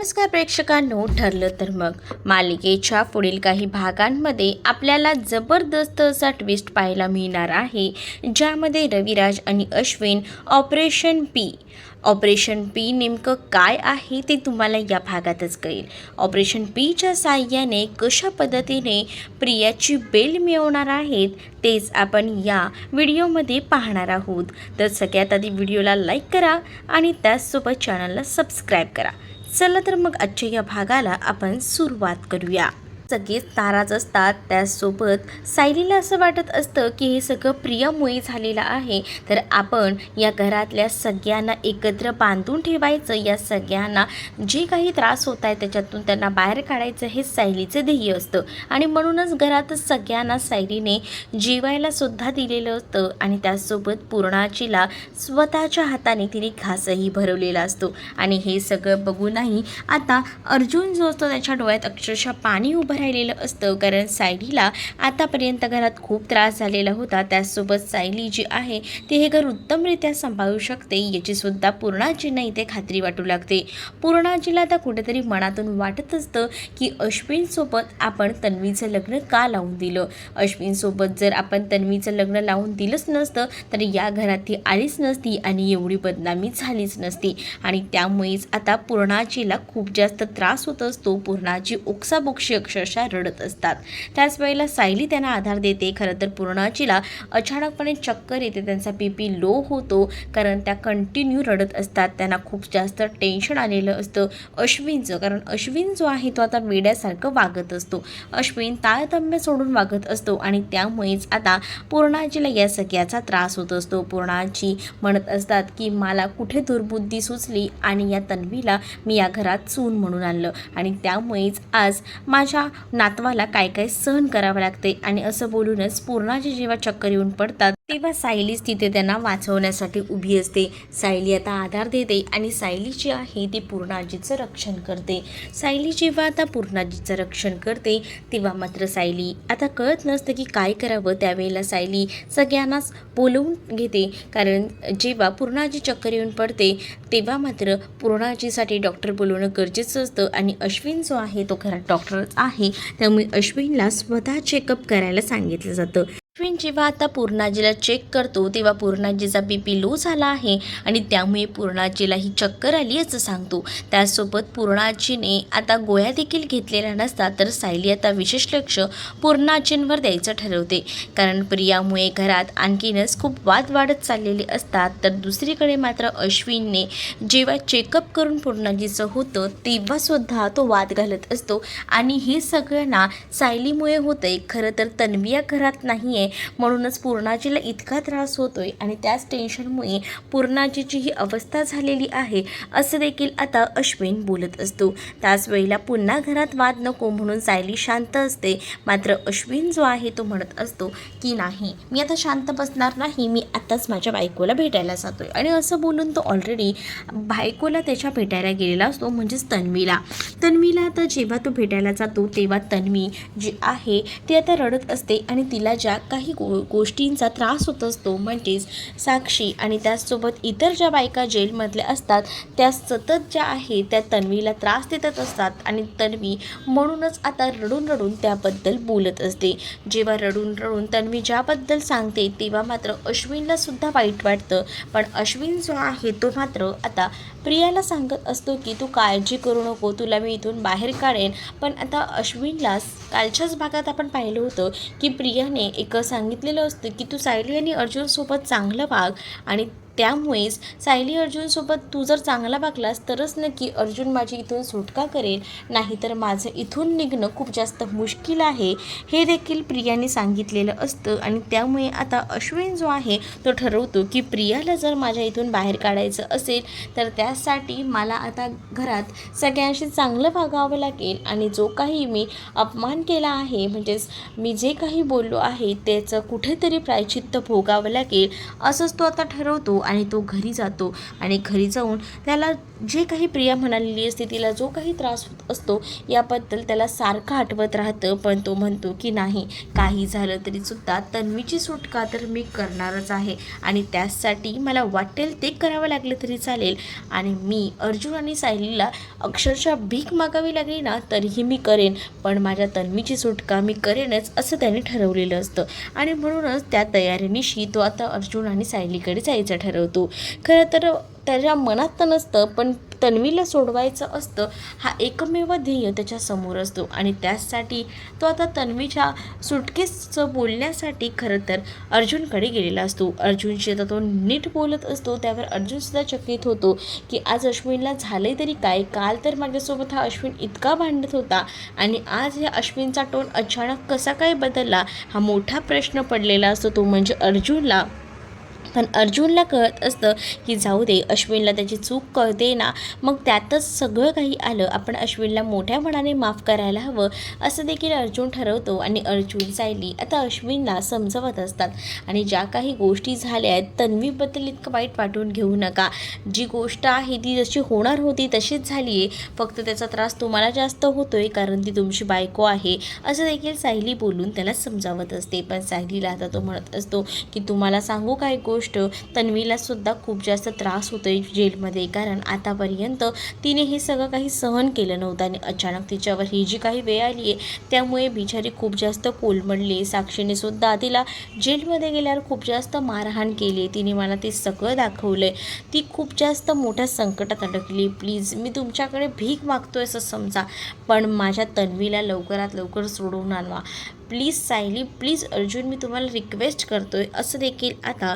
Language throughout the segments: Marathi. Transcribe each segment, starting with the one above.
नमस्कार प्रेक्षकांनो ठरलं तर मग. मालिकेच्या पुढील काही भागांमध्ये आपल्याला जबरदस्त असा ट्विस्ट पाहायला मिळणार आहे ज्यामध्ये रविराज आणि Ashwin operation P operation P नेमकं काय आहे ते तुम्हाला या भागातच कळेल. ऑपरेशन पीच्या साह्याने कशा पद्धतीने प्रियाची बेल मिळवणार आहेत तेच आपण या व्हिडिओमध्ये पाहणार आहोत. तर सगळ्यात आधी व्हिडिओला लाईक करा आणि त्याचसोबत चॅनलला सबस्क्राईब करा. चला तर मग आजच्या या भागाला आपण सुरुवात करूया. सगळेच ताराच असतात. त्याचसोबत सायलीला असं वाटत असतं की हे सगळं प्रियामुळे झालेलं आहे. तर आपण या घरातल्या सगळ्यांना एकत्र बांधून ठेवायचं. या सगळ्यांना जे काही त्रास होत आहे त्याच्यातून त्यांना बाहेर काढायचं हे सायलीचं ध्येय असतं. आणि म्हणूनच घरातच सगळ्यांना सायलीने जेवायला सुद्धा दिलेलं असतं. आणि त्याचसोबत पूर्णाचीला स्वतःच्या हाताने तिने घासही भरवलेला असतो. आणि हे सगळं बघूनही आता अर्जुन जो असतो त्याच्या डोळ्यात अक्षरशः पाणी उभं राहिलेलं असतं. कारण सायलीला आतापर्यंत घरात खूप त्रास झालेला होता. त्याचसोबत सायली जी आहे ती हे घर उत्तमरित्या सांभाळू शकते. याचीसुद्धा पूर्णाजींना इथे खात्री वाटू लागते. पूर्णाजीला आता कुठेतरी मनातून वाटत असतं की अश्विनसोबत आपण तन्वीचं लग्न का लावून दिलं? अश्विनसोबत जर आपण तन्वीचं लग्न लावून दिलंच नसतं तर या घरात ती आलीच नसती आणि एवढी बदनामी झालीच नसती. आणि त्यामुळेच आता पूर्णाजीला खूप जास्त त्रास होत असतो. पूर्णाची ओक्साबोक्षी अशा रडत असतात. त्याच वेळेला सायली त्यांना आधार देते. खरं तर पूर्णाचीला अचानकपणे चक्कर येते. त्यांचा बी पी लो होतो. कारण त्या कंटिन्यू रडत असतात. त्यांना खूप जास्त टेन्शन आलेलं असतं. अश्विनचं. कारण अश्विन जो आहे तो आता वेड्यासारखं वागत असतो. अश्विन ताळतम्य सोडून वागत असतो. आणि त्यामुळेच आता पूर्णाजीला या सगळ्याचा त्रास होत असतो. पूर्णाची म्हणत असतात की मला कुठे दुर्बुद्धी सुचली आणि या तन्वीला मी या घरात चून म्हणून आणलं. आणि त्यामुळेच आज माझ्या नातवाला काय काय सहन करावं लागते आणि असं बोलूनच पूर्णाचे जेव्हा चक्कर येऊन पडतात तेव्हा सायलीच तिथे त्यांना वाचवण्यासाठी उभी असते. सायली आता आधार देते आणि सायली जी आहे ती पूर्णाजीचं रक्षण करते. सायली जेव्हा आता पूर्णाजीचं रक्षण करते तेव्हा मात्र सायली आता कळत नसतं की काय करावं त्यावेळेला सायली सगळ्यांनाच बोलवून घेते. कारण जेव्हा पूर्णाजी चक्कर येऊन पडते तेव्हा मात्र पूर्णाजीसाठी डॉक्टर बोलवणं गरजेचं असतं आणि अश्विन जो आहे तो खरा डॉक्टरच आहे. त्यामुळे अश्विनला स्वतः चेकअप करायला सांगितलं जातं. अश्विन जेव्हा आता पूर्णाजीला चेक करतो तेव्हा पूर्णाजीचा बी पी लो झाला आहे आणि त्यामुळे पूर्णाजीला ही चक्कर आली असं सांगतो. त्यासोबत पूर्णाजीने आता गोळ्या देखील घेतलेल्या नसतात तर सायली आता विशेष लक्ष पूर्णाजींवर द्यायचं ठरवते. कारण प्रियामुळे घरात आणखीनच खूप वाद वाढत चाललेले असतात तर दुसरीकडे मात्र अश्विनने जेव्हा चेकअप करून पूर्णाजीचं होतं तेव्हासुद्धा तो वाद घालत असतो. आणि हे सगळ्यांना सायलीमुळे होतंय. खरं तर तन्विया घरात नाही आहे म्हणूनच पूर्णाजीला इतका त्रास होतोय आणि त्याच टेन्शनमुळे पूर्णाजीची ही अवस्था झालेली आहे असं देखील आता अश्विन बोलत असतो. त्याच वेळेला पुन्हा घरात वाद नको म्हणून सायली शांत असते. मात्र अश्विन जो आहे तो म्हणत असतो की नाही मी आता शांत बसणार नाही मी आत्ताच माझ्या बायकोला भेटायला जातोय. आणि असं बोलून तो ऑलरेडी बायकोला त्याच्या भेटायला गेलेला असतो म्हणजेच तन्वीला. तन्वीला आता जेव्हा तो भेटायला जातो तेव्हा तन्वी जी आहे ती आता रडत असते आणि तिला ज्या काही काही गो गोष्टींचा त्रास होत असतो. म्हणजेच साक्षी आणि त्याचसोबत इतर ज्या बायका जेलमधल्या असतात त्या सतत ज्या आहे त्या तन्वीला त्रास देतच असतात आणि तन्वी म्हणूनच आता रडून रडून त्याबद्दल बोलत असते. जेव्हा रडून रडून तन्वी ज्याबद्दल सांगते तेव्हा मात्र अश्विनला सुद्धा वाईट वाटतं. पण अश्विन जो आहे तो मात्र आता प्रियाला सांगत असतो की तू काळजी करू नको तुला मी इथून बाहेर काढेन. पण आता अश्विनला कालच्याच भागात आपण पाहिलं होतं की प्रियाने एक सांगितलेलं असतं की तू सायली आणि अर्जुनसोबत चांगलं वाग आणि त्यामुळेच सायली अर्जुनसोबत तू जर चांगला वागलास तरच नक्की अर्जुन माझी इथून सुटका करेल. नाहीतर माझं इथून निघणं खूप जास्त मुश्किल आहे हे देखील प्रियाने सांगितलेलं असतं. आणि त्यामुळे आता अश्विन जो आहे तो ठरवतो की प्रियाला जर माझ्या इथून बाहेर काढायचं असेल तर त्यासाठी मला आता घरात सगळ्यांशी चांगलं वागावं लागेल. आणि जो काही मी अपमान केला आहे म्हणजेच मी जे काही बोललो आहे त्याचं कुठेतरी प्रायचित्त भोगावं लागेल असंच तो आता ठरवतो. आणि तो घरी जातो आणि घरी जाऊन त्याला जे काही प्रिया म्हणालेली असते तिला जो काही त्रास होत असतो याबद्दल त्याला सारखं आठवत राहतं. पण तो म्हणतो की नाही काही झालं तरी सुद्धा तन्वीची सुटका तर मी करणारच आहे आणि त्यासाठी मला वाटेल ते करावं लागलं तरी चालेल. आणि मी अर्जुन आणि सायलीला अक्षरशः भीक मागावी लागली ना तरीही मी करेन. पण माझ्या तन्वीची सुटका मी करेनच असं त्याने ठरवलेलं असतं. आणि म्हणूनच त्या तयारीनिशी तो आता अर्जुन आणि सायलीकडे जायचं ठरवतो. खरं तर त्याच्या मनात तर नसतं पण तन्वीला सोडवायचं असतं हा एकमेव ध्येय त्याच्यासमोर असतो. आणि त्यासाठी तो आता तन्वीच्या सुटकेसचं बोलण्यासाठी खरं तर अर्जुनकडे गेलेला असतो. अर्जुनशी आता तो नीट बोलत असतो. त्यावर अर्जुनसुद्धा चकित होतो की आज अश्विनला झालंय तरी काय? काल तर माझ्यासोबत हा अश्विन इतका भांडत होता आणि आज या अश्विनचा टोन अचानक कसा काय बदलला? हा मोठा प्रश्न पडलेला असतो. तो म्हणजे अर्जुनला पण अर्जुनला कळत असतं की जाऊ दे अश्विनला त्याची चूक कळते ना. मग त्यातच सगळं काही आलं. आपण अश्विनला मोठ्या मनाने माफ करायला हवं असं देखील अर्जुन ठरवतो आणि अर्जुन सायली आता अश्विनला समजवत असतात. आणि ज्या काही गोष्टी झाल्या आहेत तन्वीबद्दल इतकं वाईट वाटून घेऊ नका. जी गोष्ट आहे ती जशी होणार होती तशीच झाली आहे. फक्त त्याचा त्रास तुम्हाला जास्त होतोय कारण ती तुमची बायको आहे असं देखील सायली बोलून त्याला समजावत असते. पण सायलीला आता तो म्हणत असतो की तुम्हाला सांगू काय गोष्ट तन्वीला सुद्धा खूप जास्त त्रास होतोय जेलमध्ये कारण आतापर्यंत तिने हे सगळं काही सहन केलं नव्हतं आणि अचानक तिच्यावर ही जी काही वेळ आली आहे त्यामुळे बिचारी खूप जास्त कोलमडली. साक्षीने सुद्धा तिला जेलमध्ये गेल्यावर खूप जास्त मारहाण केली. तिने मला ते सगळं दाखवलं आहे ती खूप जास्त मोठ्या संकटात अडकली. प्लीज मी तुमच्याकडे भीक मागतो आहे असं समजा पण माझ्या तन्वीला लवकरात लवकर सोडवून आणवा. प्लीज सायली प्लीज अर्जुन मी तुम्हाला रिक्वेस्ट करतो आहे असं देखील आता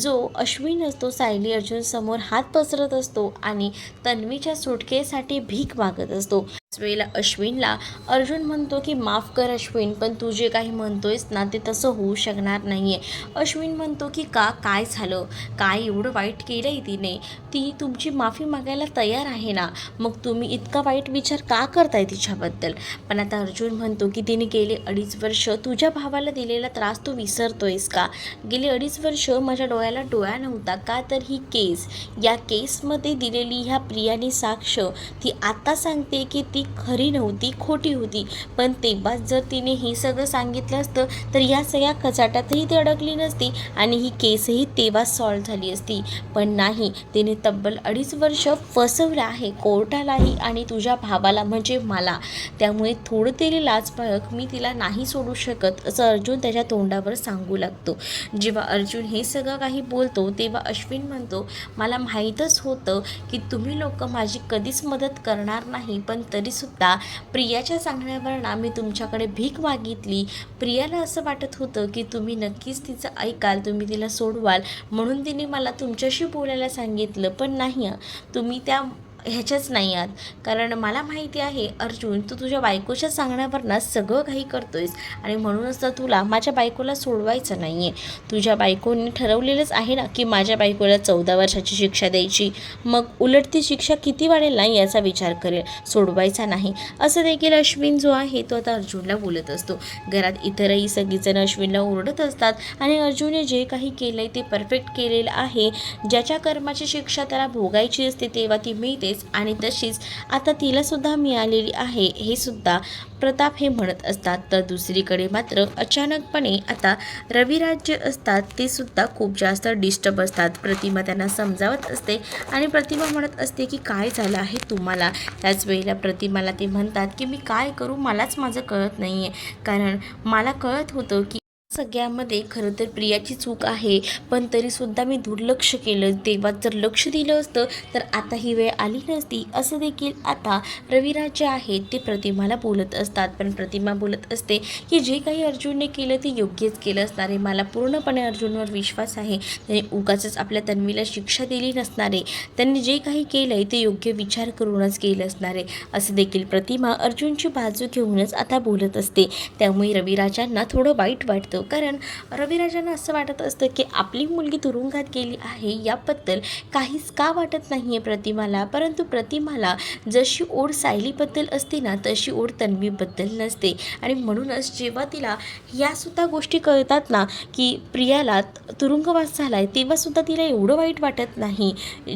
जो अश्विन असतो सायली अर्जुन समोर हात पसरत असतो आणि तन्वीच्या सुटकेसाठी भीक मागत असतो. वेळेला अश्विनला. अर्जुन म्हणतो की माफ कर अश्विन पण तू जे काही म्हणतोयस ना ते तसं होऊ शकणार नाही आहे अश्विन म्हणतो की का? काय झालं? काय एवढं वाईट केलं आहे तिने? ती तुमची माफी मागायला तयार आहे ना? मग तुम्ही इतका वाईट विचार का करताय तिच्याबद्दल? पण आता अर्जुन म्हणतो की तिने गेले अडीच वर्ष तुझ्या भावाला दिलेला त्रास तू विसरतोयस का? गेली अडीच वर्ष माझ्या डोळ्याला डोळा नव्हता. का तर ही केस. या केसमध्ये दिलेली ह्या प्रियाने साक्ष. ती आता सांगते की ती खरी नव्हती खोटी होती. पण तेव्हाच जर तिने हे सगळं सांगितलं असतं तर या सगळ्या कचाट्यातही ती अडकली नसती आणि ही केसही तेव्हाच सॉल्व झाली असती. पण नाही तिने तब्बल अडीच वर्ष फसवलं आहे कोर्टालाही आणि तुझ्या भावाला म्हणजे मला. त्यामुळे थोडं तरी लाचपळक मी तिला नाही सोडू शकत असं अर्जुन त्याच्या तोंडावर सांगू लागतो. जेव्हा अर्जुन हे सगळं काही बोलतो तेव्हा अश्विन म्हणतो मला माहीतच होतं की तुम्ही लोक माझी कधीच मदत करणार नाही पण सुद्धा प्रियाच्या सांगण्यावर ना मी तुमच्याकडे भीक मागितली. प्रियाला असं वाटत होतं की तुम्ही नक्कीच तिचं ऐकाल तुम्ही तिला सोडवाल म्हणून तिने मला तुमच्याशी बोलायला सांगितलं पण नाही तुम्ही त्या ह्याच्याच नाही आहात. कारण मला माहिती आहे अर्जुन तू तुझ्या बायकोच्या सांगण्यावर ना सगळं काही करतोयस आणि म्हणूनच तर तुला माझ्या बायकोला सोडवायचं नाही आहे तुझ्या बायकोने ठरवलेलंच आहे ना की माझ्या बायकोला चौदा वर्षाची शिक्षा द्यायची. मग उलट ती शिक्षा किती वाढेल नाही याचा विचार करेल. सोडवायचा नाही. असं देखील अश्विन जो आहे तो आता अर्जुनला बोलत असतो. घरात इतरही सगळीजण अश्विनला ओरडत असतात आणि अर्जुनने जे काही केलं आहे ते परफेक्ट केलेलं आहे. ज्याच्या कर्माची शिक्षा त्याला भोगायची असते तेव्हा ती मिळतेच आणि तशीच आता तिलासुद्धा मिळालेली आहे. हे सुद्धा प्रताप हे म्हणत असतात. तर दुसरीकडे मात्र अचानकपणे आता रविराज जे असतात ते सुद्धा खूप जास्त डिस्टर्ब असतात. प्रतिमा त्यांना समजावत असते आणि प्रतिमा म्हणत असते की काय झालं आहे तुम्हाला? त्याच वेळेला प्रतिमाला ते म्हणतात की मी काय करू? मलाच माझं कळत नाही आहे कारण मला कळत होतं की सगळ्यामध्ये खरं तर प्रियाची चूक आहे. पण तरीसुद्धा मी दुर्लक्ष केलं. तेव्हा जर लक्ष दिलं असतं तर आता ही वेळ आली नसती. असं देखील आता रविराज जे आहेत ते प्रतिमाला बोलत असतात. पण प्रतिमा बोलत असते की जे काही अर्जुनने केलं ते योग्यच केलं असणार आहे. मला पूर्णपणे अर्जुनवर विश्वास आहे. त्याने उगाचच आपल्या तन्वीला शिक्षा दिली नसणार आहे. त्यांनी जे काही केलं आहे ते योग्य विचार करूनच केलं असणार आहे. असं देखील प्रतिमा अर्जुनची बाजू घेऊनच आता बोलत असते. त्यामुळे रविराजांना थोडं वाईट वाटतं. कारण रविराजांना असं वाटत असतं की आपली मुलगी तुरुंगात गेली आहे याबद्दल काहीच का वाटत नाही आहे प्रतिमाला? परंतु प्रतिमाला जशी ओढ सायलीबद्दल असते ना तशी ओढ तन्वीबद्दल नसते. आणि म्हणूनच जेव्हा तिला यासुद्धा गोष्टी कळतात ना की प्रियाला तुरुंगवास झाला आहे तेव्हासुद्धा तिला एवढं वाईट वाटत नाही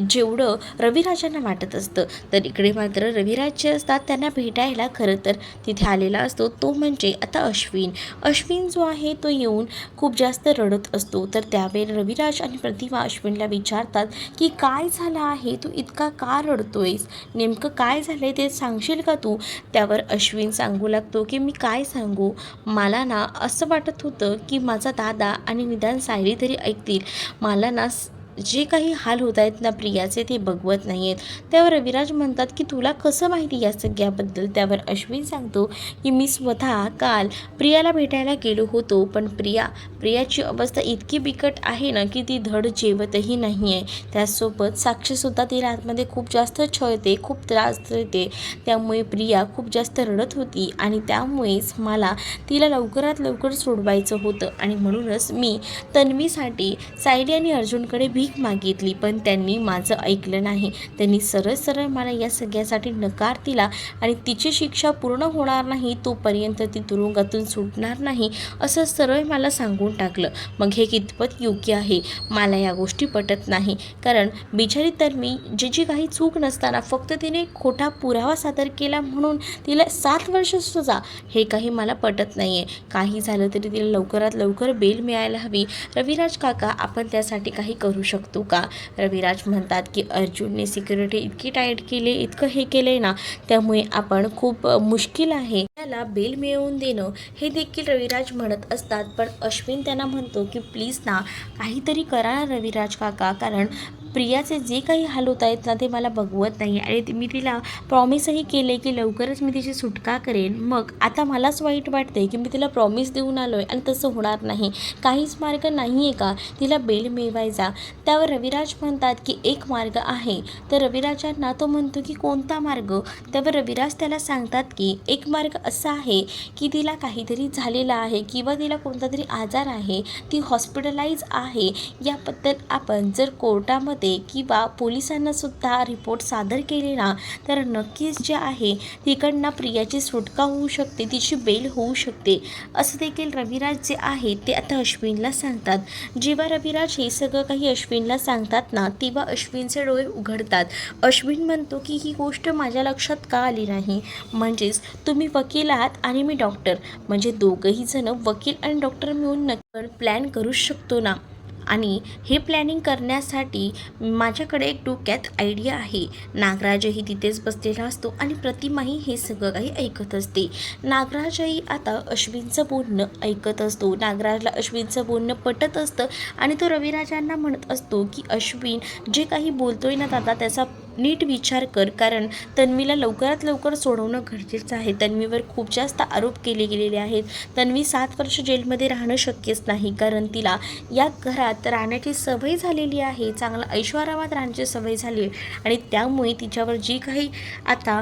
जेवढं रविराजांना वाटत असतं. तर इकडे मात्र रविराज जे असतात त्यांना भेटायला खरं तर तिथे आलेला असतो. तो म्हणजे आता अश्विन. अश्विन जो आहे तो येऊन खूप जास्त रडत असतो. तर त्यावेळी रविराज आणि प्रतिभा अश्विनला विचारतात की काय झालं आहे? तू इतका का रडतोयस? नेमकं काय झालं आहे ते सांगशील का तू? त्यावर अश्विन सांगू लागतो की मी काय सांगू? मला ना असं वाटत होतं की माझा दादा आणि निदान सायरी तरी ऐकतील. मला ना जे काही हाल होत आहेत ना प्रियाचे ते बघवत नाही आहेत त्यावर रविराज म्हणतात की तुला कसं माहिती या सगळ्याबद्दल? त्यावर अश्विन सांगतो की मी स्वतः काल प्रियाला भेटायला गेलो होतो पण प्रिया प्रियाची अवस्था इतकी बिकट आहे ना की ती धड जेवतही नाही आहे त्याचसोबत साक्षीसुद्धा तिला आतमध्ये खूप जास्त छळते खूप त्रास देते. त्यामुळे प्रिया खूप जास्त रडत होती आणि त्यामुळेच मला तिला लवकरात लवकर सोडवायचं होतं आणि म्हणूनच मी तन्वीसाठी सायली आणि अर्जुनकडे भीक मागितली पण त्यांनी माझं ऐकलं नाही. त्यांनी सरळ सरळ मला या सगळ्यासाठी नकार दिला आणि तिची शिक्षा पूर्ण होणार नाही तोपर्यंत ती तुरुंगातून सुटणार नाही असं सरळ मला सांगून टाकलं. मग हे कितपत योग्य आहे? मला या गोष्टी पटत नाही. कारण बिचारी तर मी जी जी काही चूक नसताना फक्त तिने खोटा पुरावा सादर केला म्हणून तिला सात वर्ष सजा. हे काही मला पटत नाही आहे काही झालं तरी तिला लवकरात लवकर बेल मिळायला हवी. रविराज काका आपण त्यासाठी काही करू शकतो? का? रविराज म्हणतात की अर्जुनने सिक्युरिटी इतकी टाईट केली इतकं हे केलं ना त्यामुळे आपण खूप मुश्किल आहे. त्याला बेल मिळवून देणं हे देखील रविराज म्हणत असतात. पण अश्विन त्यांना म्हणतो की प्लीज ना काहीतरी करा रविराज काका कारण प्रियाचे जे काही हाल होत आहेत ना ते मला बघवत नाही. आणि मी तिला प्रॉमिसही केले की लवकरच मी तिची सुटका करेन. मग आता मलाच वाईट वाटते की मी तिला प्रॉमिस देऊन आलो आहे आणि तसं होणार नाही. काहीच मार्ग नाही आहे का? तिला बेल मिळवायचा. त्यावर रविराज म्हणतात की एक मार्ग आहे. तर रविराजांना तो म्हणतो की कोणता मार्ग? त्यावर रविराज त्याला सांगतात की एक मार्ग असा आहे की तिला काहीतरी झालेला आहे किंवा तिला कोणता तरी आजार आहे. ती हॉस्पिटलाइज आहे. याबद्दल आपण जर कोर्टामध्ये किंवा पोलिसांनासुद्धा रिपोर्ट सादर केले ना तर नक्कीच जे आहे तिकडनं प्रियाची सुटका होऊ शकते तिची बेल होऊ शकते. असं देखील रविराज जे आहे ते आता अश्विनला सांगतात. जेव्हा रविराज हे सगळं काही अश्विनला सांगतात ना तेव्हा अश्विनचे डोळे उघडतात. अश्विन म्हणतो की ही गोष्ट माझ्या लक्षात का आली नाही? म्हणजेच तुम्ही वकील आहात आणि मी डॉक्टर. म्हणजे दोघंही जण वकील आणि डॉक्टर मिळून नक्की प्लॅन करू शकतो ना. आणि हे प्लॅनिंग करण्यासाठी माझ्याकडे एक डोक्यात आयडिया आहे. नागराजही तिथेच बसलेला असतो आणि प्रतिमाही हे सगळं काही ऐकत असते. नागराजही आता अश्विनचं बोलणं ऐकत असतो. नागराजला अश्विनचं बोलणं पटत असतं आणि तो रविराजांना म्हणत असतो की अश्विन जे काही बोलतोय ना दादा त्याचा नीट विचार कर कारण तन्वीला लवकरात लवकर सोडवणं गरजेचं आहे. तन्वीवर खूप जास्त आरोप केले गेलेले आहेत. तन्वी सात वर्ष जेलमध्ये राहणं शक्यच नाही कारण तिला या घरात राहण्याची सवय झालेली आहे. चांगला ऐश्वरामात राहण्याची सवय झाली आहे आणि त्यामुळे तिच्यावर जी काही आता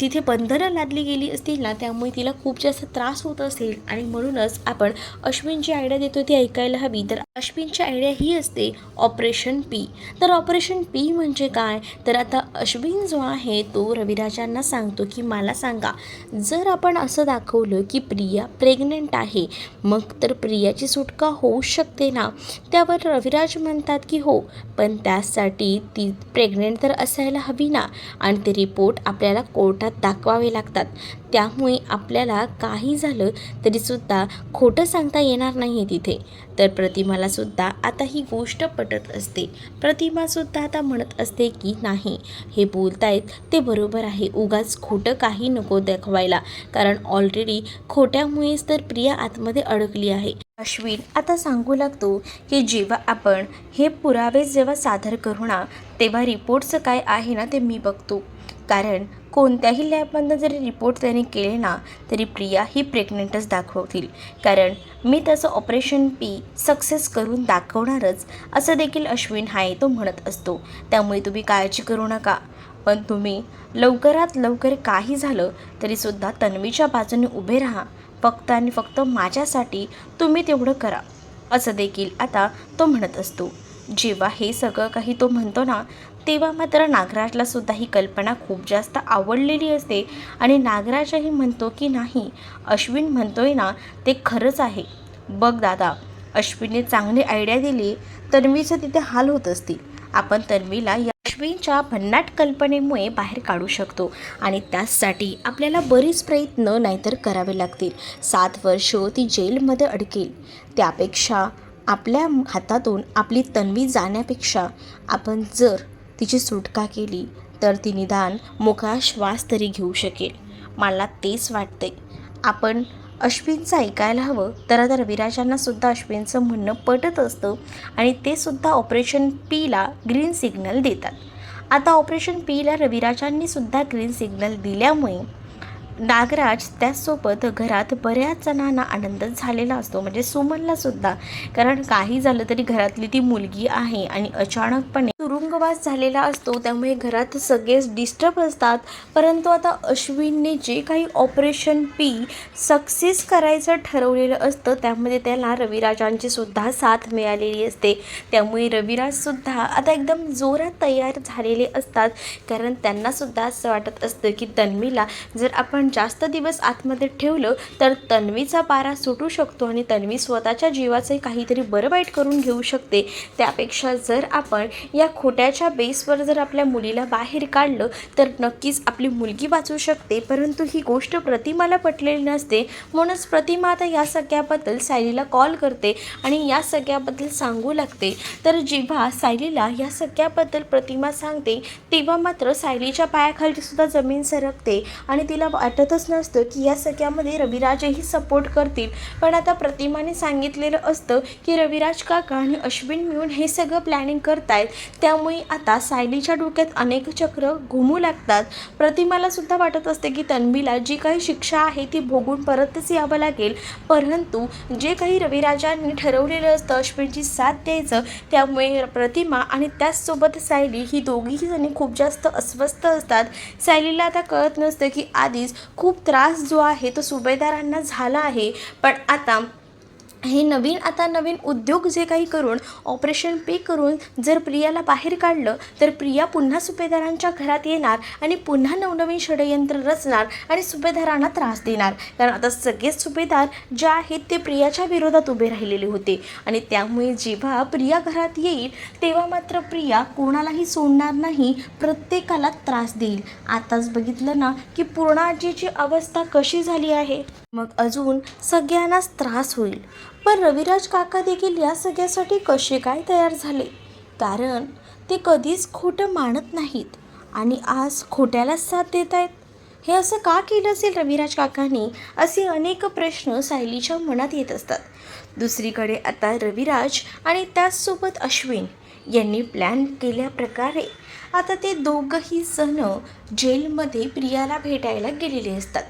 तिथे बंधनं लादली गेली असतील ना त्यामुळे तिला खूप जास्त त्रास होत असेल. आणि म्हणूनच आपण अश्विन जी आयडिया देतो ती ऐकायला हवी. तर अश्विनची आयडिया ही असते ऑपरेशन पी तर ऑपरेशन पी म्हणजे काय? तर आता अश्विन जो आहे तो रविराजांना सांगतो की मला सांगा जर आपण असं दाखवलं की प्रिया प्रेग्नंट आहे मग तर प्रियाची सुटका होऊ शकते ना? त्यावर रविराज म्हणतात की हो पण त्यासाठी ती प्रेग्नंट तर असायला हवी ना आणि ते रिपोर्ट आपल्याला कोर्टात दाखवावे लागतात. त्यामुळे आपल्याला काही झालं तरीसुद्धा खोटं सांगता येणार नाही आहे तिथे. तर प्रतिमालासुद्धा आता ही गोष्ट पटत असते. प्रतिमासुद्धा आता म्हणत असते की नाही हे बोलतायत ते बरोबर आहे. उगाच खोटं काही नको दाखवायला. कारण ऑलरेडी खोट्यामुळेच तर प्रिया आतमध्ये अडकली आहे. अश्विन आता सांगू लागतो की जेव्हा आपण हे पुरावे जेव्हा सादर करू ना तेव्हा रिपोर्टचं काय आहे ना ते मी बघतो. कारण कोणत्याही लॅबमधनं जरी रिपोर्ट त्याने केले ना तरी प्रिया ही प्रेग्नेंटच दाखवतील. कारण मी त्याचं ऑपरेशन पी सक्सेस करून दाखवणारच असं देखील अश्विन हाय तो म्हणत असतो. त्यामुळे तुम्ही काळजी करू नका. पण तुम्ही लवकरात लवकर काही झालं तरीसुद्धा तन्वीच्या बाजूने उभे राहा. फक्त आणि फक्त माझ्यासाठी तुम्ही तेवढं करा असं देखील आता तो म्हणत असतो. जेव्हा हे सगळं काही तो म्हणतो ना तेव्हा मात्र नागराजला सुद्धा ही कल्पना खूप जास्त आवडलेली असते. आणि नागराजही म्हणतो की नाही अश्विन म्हणतोय ना ते खरंच आहे. बघ दादा अश्विनने चांगली आयडिया दिली तन्वीचं तिथे हाल होत असतील आपण तन्वीला या अश्विनच्या भन्नाट कल्पनेमुळे बाहेर काढू शकतो आणि त्यासाठी आपल्याला बरेच प्रयत्न नाहीतर करावे लागतील. सात वर्ष ती जेलमध्ये अडकेल. त्यापेक्षा आपल्या हातातून आपली तन्वी जाण्यापेक्षा आपण जर तिची सुटका केली तर ती निदान मोकळा श्वास तरी घेऊ शकेल. मला तेच वाटते आपण अश्विनचं ऐकायला हवं. तर आता रविराजांना सुद्धा अश्विनचं म्हणणं पटत असतं आणि ते सुद्धा ऑपरेशन पीला ग्रीन सिग्नल देतात. आता ऑपरेशन पीला रविराजांनी सुद्धा ग्रीन सिग्नल दिल्यामुळे नागराज त्याचसोबत घरात बऱ्याच जणांना आनंद झालेला असतो म्हणजे सुमनला सुद्धा. कारण काही झालं तरी घरातली ती मुलगी आहे आणि अचानकपणे तुरुंगवास झालेला असतो त्यामुळे घरात सगळेच डिस्टर्ब असतात. परंतु आता अश्विनने जे काही ऑपरेशन पी सक्सेस करायचं ठरवलेलं असतं त्यामध्ये त्याला रविराजांची सुद्धा साथ मिळालेली असते. त्यामुळे रविराजसुद्धा आता एकदम जोरात तयार झालेले असतात. कारण त्यांनासुद्धा असं वाटत असतं की तन्मीला जर आपण जास्त दिवस आतमध्ये ठेवलं तर तन्वीचा पारा सुटू शकतो आणि तन्वी स्वतःच्या जीवाचे काहीतरी बरं वाईट करून घेऊ शकते. त्यापेक्षा जर आपण या खोट्याच्या बेसवर जर आपल्या मुलीला बाहेर काढलं तर नक्कीच आपली मुलगी वाचू शकते. परंतु ही गोष्ट प्रतिमाला पटलेली नसते. म्हणूनच प्रतिमा आता या सगळ्याबद्दल सायलीला कॉल करते आणि या सगळ्याबद्दल सांगू लागते. तर जेव्हा सायलीला या सगळ्याबद्दल प्रतिमा सांगते तेव्हा मात्र सायलीच्या पायाखालची सुद्धा जमीन सरकते आणि तिला वाटतच नसतं की या सगळ्यामध्ये रविराजही सपोर्ट करतील. पण आता प्रतिमाने सांगितलेलं असतं की रविराज काका आणि अश्विन मिळून हे सगळं प्लॅनिंग करतायत. त्यामुळे आता सायलीच्या डोक्यात अनेक चक्र घुमू लागतात. प्रतिमाला सुद्धा वाटत असते की तन्वीला जी काही शिक्षा आहे ती भोगून परतच यावं लागेल. परंतु जे काही रविराजांनी ठरवलेलं असतं अश्विनची साथ द्यायचं त्यामुळे प्रतिमा आणि त्याचसोबत सायली ही दोघीही जणी खूप जास्त अस्वस्थ असतात. सायलीला आता कळत नसतं की आधीच खूप त्रास जो आहे तो सुभेदारांना झाला आहे. पण आता हे नवीन आता नवीन उद्योग जे काही करून ऑपरेशन पे करून जर प्रियाला बाहेर काढलं तर प्रिया पुन्हा सुभेदारांच्या घरात येणार आणि पुन्हा नवनवीन षडयंत्र रचणार आणि सुभेदारांना त्रास देणार. कारण आता सगळेच सुभेदार जे आहेत ते प्रियाच्या विरोधात उभे राहिलेले होते. आणि त्यामुळे जेव्हा प्रिया घरात येईल तेव्हा मात्र प्रिया कोणालाही सोडणार नाही प्रत्येकाला त्रास देईल. आताच बघितलं ना की पूर्णाजीची अवस्था कशी झाली आहे? मग अजून सगळ्यांनाच त्रास होईल. पण रविराज काका देखील या सगळ्यासाठी कसे काय तयार झाले? कारण ते कधीच खोटं मानत नाहीत. आणि आज खोट्यालाच साथ देत आहेत? हे असं का केलं असेल रविराज काकांनी? असे अनेक प्रश्न सायलीच्या मनात येत असतात. दुसरीकडे आता रविराज आणि त्याचसोबत अश्विन यांनी प्लॅन केल्याप्रकारे आता ते दोघंही जण जेलमध्ये प्रियाला भेटायला गेलेले असतात.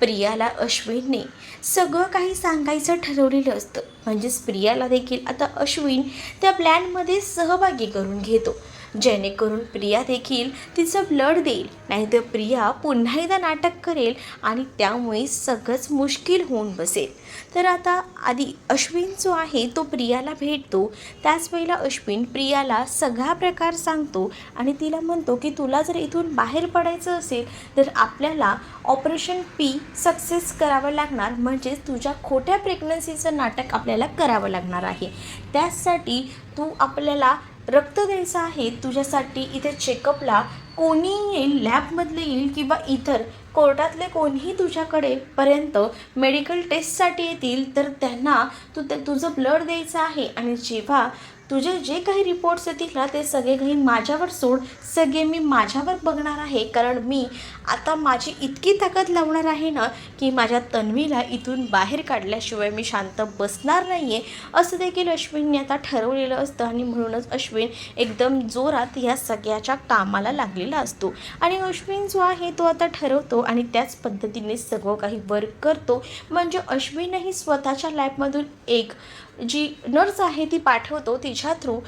प्रियाला अश्विनने सगळं काही सांगायचं ठरवलेलं असतं. म्हणजेच प्रियाला देखील आता अश्विन त्या प्लॅनमध्ये सहभागी करून घेतो. जेणेकरून प्रिया देखील तिचं ब्लड देईल. नाहीतर प्रिया पुन्हा एकदा नाटक करेल आणि त्यामुळे सगळंच मुश्किल होऊन बसेल. तर आता आधी अश्विन जो आहे तो प्रियाला भेटतो. त्याच वेळेला अश्विन प्रियाला सगळा प्रकार सांगतो आणि तिला म्हणतो की तुला जर इथून बाहेर पडायचं असेल तर आपल्याला ऑपरेशन पी सक्सेस करावं लागणार. म्हणजेच तुझ्या खोट्या प्रेग्नन्सीचं नाटक आपल्याला करावं लागणार आहे. त्याचसाठी तू आपल्याला रक्त द्यायचं आहे तुझ्यासाठी इथे चेकअपला कोणी येईल लॅबमधले येईल किंवा इतर कोर्टातले कोणीही तुझ्याकडे पर्यंत मेडिकल टेस्टसाठी येतील तर त्यांना तू ते तुझं ब्लड द्यायचं आहे. आणि जेव्हा तुझे जे काही रिपोर्ट्स येतील ना ते सगळे काही माझ्यावर सोड. सगळे मी माझ्यावर बघणार आहे. कारण मी आता माझी इतकी ताकद लावणार आहे ना की माझ्या तन्वीला इथून बाहेर काढल्याशिवाय मी शांत बसणार नाही आहे असं देखील अश्विनने आता ठरवलेलं असतं आणि म्हणूनच अश्विन एकदम जोरात या सगळ्याच्या कामाला लागलेला असतो. आणि अश्विन जो आहे तो आता ठरवतो आणि त्याच पद्धतीने सगळं काही वर्क करतो. म्हणजे अश्विनही स्वतःच्या लॅबमधून एक जी नर्स आहे ती पाठवतो तिच्या थ्रू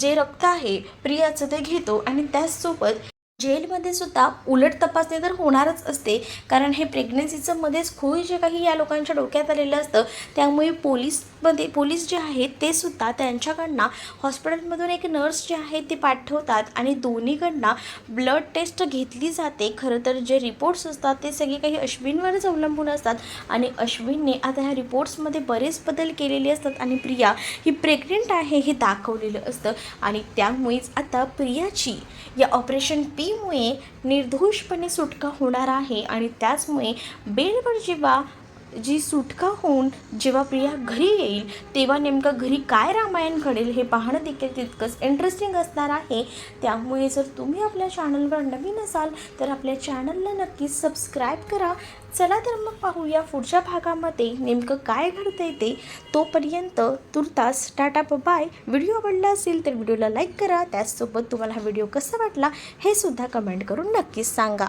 जे रक्त आहे प्रियाचं ते घेतो आणि त्याचसोबत जेलमध्ये सुद्धा उलट तपासणी तर होणारच असते. कारण हे प्रेग्नन्सीचं मध्येच खूप जे काही या लोकांच्या डोक्यात आलेलं असतं त्यामुळे पोलीस मध्ये पोलीस जे आहेत ते सुद्धा त्यांच्याकडनं हॉस्पिटलमधून एक नर्स जे आहे ते पाठवतात आणि दोन्हीकडनं ब्लड टेस्ट घेतली जाते. खरं तर जे रिपोर्ट्स असतात ते सगळे काही अश्विनवरच अवलंबून असतात आणि अश्विनने आता ह्या रिपोर्ट्समध्ये बरेच बदल केलेले असतात आणि प्रिया ही प्रेग्नेंट आहे हे दाखवलेलं असतं आणि त्यामुळेच आता प्रियाची या ऑपरेशन पीमुळे निर्दोषपणे सुटका होणार आहे आणि त्याचमुळे बेलवर जेव्हा जी सुटका होऊन जेव्हा प्रिया घरी येईल तेव्हा नेमकं घरी काय रामायण घडेल हे पाहणं देखील तितकंच इंटरेस्टिंग असणार आहे. त्यामुळे जर तुम्ही आपल्या चॅनलवर नवीन असाल तर आपल्या चॅनलला नक्की सबस्क्राईब करा. चला तर मग पाहूया पुढच्या भागामध्ये नेमकं काय घडतं ते. तोपर्यंत तुर्तास टाटा बाय व्हिडिओ आवडला असेल तर व्हिडिओला लाईक करा. त्याचसोबत तुम्हाला हा व्हिडिओ कसा वाटला हे सुद्धा कमेंट करून नक्कीच सांगा.